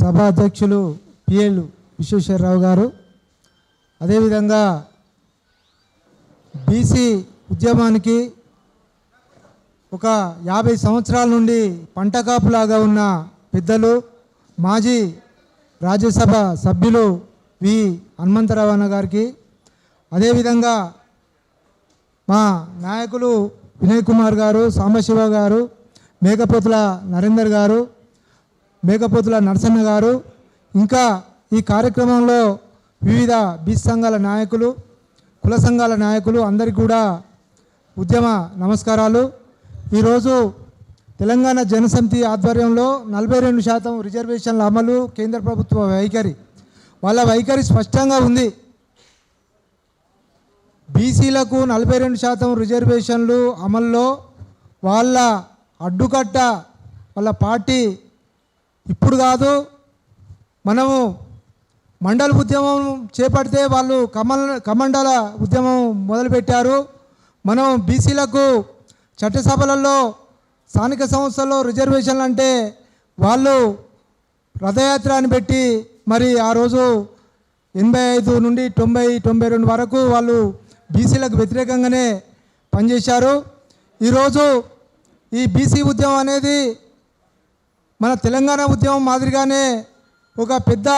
సభాధ్యక్షులు పిఎల్ విశ్వేశ్వరరావు గారు. అదేవిధంగా బీసీ ఉద్యమానికి ఒక యాభై సంవత్సరాల నుండి పంట కాపులాగా ఉన్న పెద్దలు మాజీ రాజ్యసభ సభ్యులు వి. హనుమంతరావు అన్న గారికి అదేవిధంగా మా నాయకులు వినయ్ కుమార్ గారు సాంబశివ గారు మేకపోతుల నరేందర్ గారు మేకపోతుల నరసన్న గారు ఇంకా ఈ కార్యక్రమంలో వివిధ బీచ్ సంఘాల నాయకులు కుల సంఘాల నాయకులు అందరికీ కూడా ఉద్యమ నమస్కారాలు. ఈరోజు తెలంగాణ జనసమితి ఆధ్వర్యంలో నలభై రెండు శాతం రిజర్వేషన్ల అమలు కేంద్ర ప్రభుత్వ వైఖరి. వాళ్ళ వైఖరి స్పష్టంగా ఉంది. బీసీలకు నలభై రెండు శాతం రిజర్వేషన్లు అమల్లో వాళ్ళ అడ్డుకట్ట వాళ్ళ పార్టీ ఇప్పుడు కాదు మనము మండల ఉద్యమం చేపడితే వాళ్ళు కమల్ కమండల ఉద్యమం మొదలుపెట్టారు. మనం బీసీలకు చట్టసభలలో స్థానిక సంస్థల్లో రిజర్వేషన్లు అంటే వాళ్ళు రథయాత్ర అని పెట్టి మరి ఆ రోజు ఎనభై ఐదు నుండి తొంభై తొంభై రెండు వరకు వాళ్ళు బీసీలకు వ్యతిరేకంగానే పనిచేశారు. ఈరోజు ఈ బీసీ ఉద్యమం అనేది మన తెలంగాణ ఉద్యమం మాదిరిగానే ఒక పెద్ద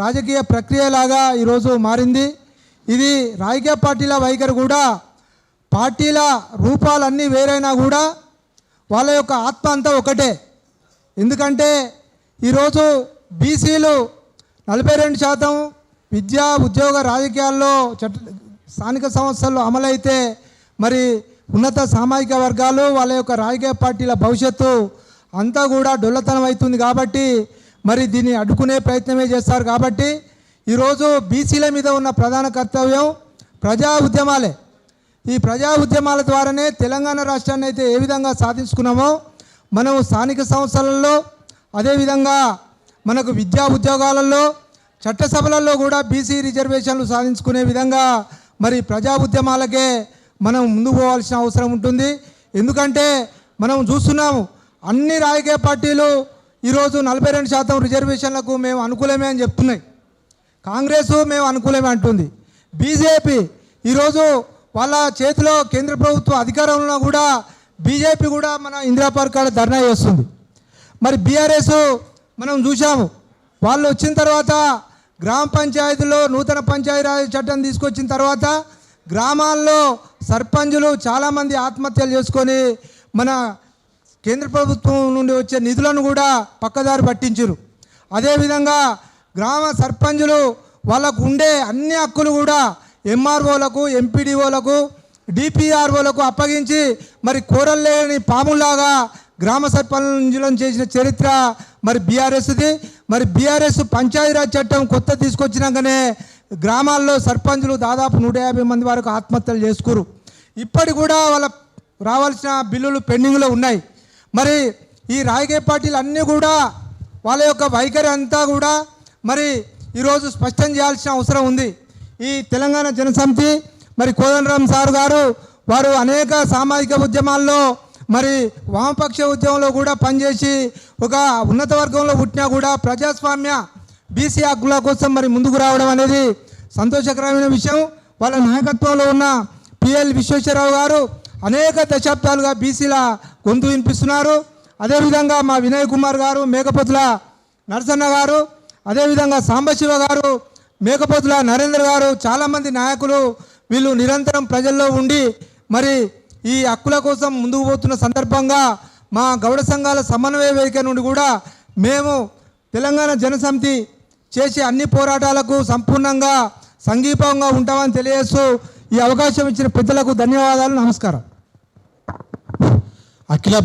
రాజకీయ ప్రక్రియలాగా ఈరోజు మారింది. ఇది రాజకీయ పార్టీల వైఖరి కూడా పార్టీల రూపాలన్నీ వేరైనా కూడా వాళ్ళ యొక్క ఆత్మ అంతా ఒకటే. ఎందుకంటే ఈరోజు బీసీలు నలభై రెండు శాతం విద్యా ఉద్యోగ రాజకీయాల్లో చట్ట స్థానిక సంస్థల్లో అమలైతే మరి ఉన్నత సామాజిక వర్గాలు వాళ్ళ యొక్క రాజకీయ పార్టీల భవిష్యత్తు అంతా కూడా డొల్లతనం అవుతుంది కాబట్టి మరి దీన్ని అడ్డుకునే ప్రయత్నమే చేస్తారు కాబట్టి ఈరోజు బీసీల మీద ఉన్న ప్రధాన కర్తవ్యం ప్రజా ఉద్యమాలే. ఈ ప్రజా ఉద్యమాల ద్వారానే తెలంగాణ రాష్ట్రాన్ని అయితే ఏ విధంగా సాధించుకున్నామో మనం స్థానిక సంస్థలలో అదేవిధంగా మనకు విద్యా ఉద్యోగాలలో చట్టసభలలో కూడా బీసీ రిజర్వేషన్లు సాధించుకునే విధంగా మరి ప్రజా ఉద్యమాలకే మనం ముందు పోవాల్సిన అవసరం ఉంటుంది. ఎందుకంటే మనం చూస్తున్నాము అన్ని రాజకీయ పార్టీలు ఈరోజు నలభై రెండు శాతం రిజర్వేషన్లకు మేము అనుకూలమే అని చెప్తున్నాయి. కాంగ్రెస్ మేము అనుకూలమే అంటుంది. బీజేపీ ఈరోజు వాళ్ళ చేతిలో కేంద్ర ప్రభుత్వ అధికారంలో కూడా బీజేపీ కూడా మన ఇందిరా పార్క్ కాడ ధర్నా చేస్తుంది. మరి బీఆర్ఎస్ మనం చూసాము వాళ్ళు వచ్చిన తర్వాత గ్రామ పంచాయతీలో నూతన పంచాయతీరాజ్ చట్టం తీసుకొచ్చిన తర్వాత గ్రామాల్లో సర్పంచులు చాలామంది ఆత్మహత్యలు చేసుకొని మన కేంద్ర ప్రభుత్వం నుండి వచ్చే నిధులను కూడా పక్కదారి పట్టించరు. అదేవిధంగా గ్రామ సర్పంచులు వాళ్ళకు ఉండే అన్ని హక్కులు కూడా ఎంఆర్ఓలకు ఎంపీడీఓలకు డిపిఆర్ఓలకు అప్పగించి మరి కూరలేని పాములాగా గ్రామ సర్పంచులను చేసిన చరిత్ర మరి బీఆర్ఎస్ది. మరి బీఆర్ఎస్ పంచాయతీరాజ్ చట్టం కొత్త తీసుకొచ్చినాకనే గ్రామాల్లో సర్పంచులు దాదాపు నూట యాభై మంది వరకు ఆత్మహత్యలు చేసుకురు. ఇప్పటి కూడా వాళ్ళ రావాల్సిన బిల్లులు పెండింగ్లో ఉన్నాయి. మరి ఈ రాజకీయ పార్టీలు అన్నీ కూడా వాళ్ళ యొక్క వైఖరి అంతా కూడా మరి ఈరోజు స్పష్టం చేయాల్సిన అవసరం ఉంది. ఈ తెలంగాణ జనసమితి మరి కోదండరామ్ సార్ గారు వారు అనేక సామాజిక ఉద్యమాల్లో మరి వామపక్ష ఉద్యమంలో కూడా పనిచేసి ఒక ఉన్నత వర్గంలో పుట్టినా కూడా ప్రజాస్వామ్య బీసీ హక్కుల కోసం మరి ముందుకు రావడం అనేది సంతోషకరమైన విషయం. వాళ్ళ నాయకత్వంలో ఉన్న పిఎల్ విశ్వేశ్వరరావు గారు అనేక దశాబ్దాలుగా బీసీల గొంతు వినిపిస్తున్నారు. అదేవిధంగా మా వినయ్ కుమార్ గారు మేకపోతుల నరసన్న గారు అదేవిధంగా సాంబశివ గారు మేకపోతుల నరేంద్ర గారు చాలామంది నాయకులు వీళ్ళు నిరంతరం ప్రజల్లో ఉండి మరి ఈ హక్కుల కోసం ముందుకు పోతున్న సందర్భంగా మా గౌడ సంఘాల సమన్వయ వేదిక నుండి కూడా మేము తెలంగాణ జనసమితి చేసే అన్ని పోరాటాలకు సంపూర్ణంగా సంఘీభావంగా ఉంటామని తెలియజేస్తూ ఈ అవకాశం ఇచ్చిన పెద్దలకు ధన్యవాదాలు నమస్కారం. Aquilo é